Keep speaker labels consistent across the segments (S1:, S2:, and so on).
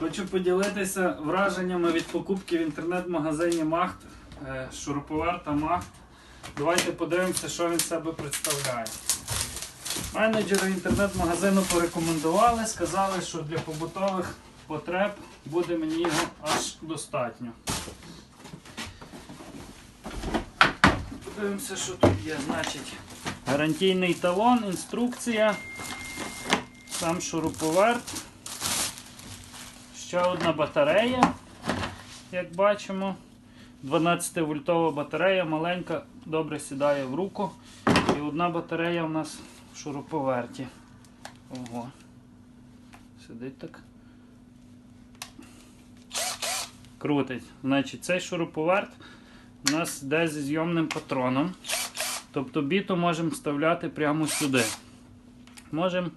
S1: Хочу поділитися враженнями від покупки в інтернет-магазині Махт е, шуруповерта Махт. Давайте подивимося, що він себе представляє. Менеджери інтернет-магазину порекомендували, сказали, що для побутових потреб буде мені його аж достатньо. Подивимося, що тут є. Значить, гарантійний талон, інструкція, сам шуруповерт. Ще одна батарея, як бачимо. 12 вольтова батарея, маленька, добре сідає в руку. І одна батарея у нас в шуруповерті. Ого. Сидить так. Крутить. Значить, цей шуруповерт у нас йде зі зйомним патроном. Тобто біту можемо вставляти прямо сюди. Можемо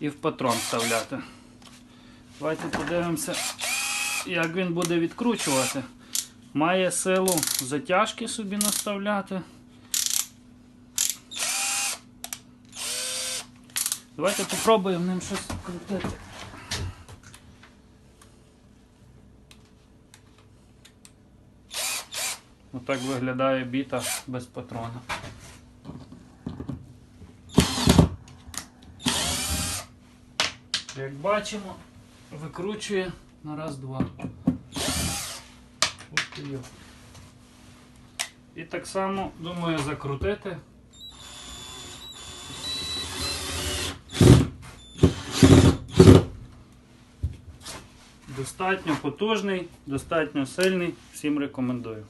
S1: і в патрон вставляти. Давайте подивимося, як він буде відкручувати. Має силу затяжки собі наставляти. Давайте попробуємо ним щось крутити. Отак виглядає біта без патрона. Як бачимо, викручує на раз-два. І так само думаю закрутити. Достатньо потужний, достатньо сильний. Всім рекомендую.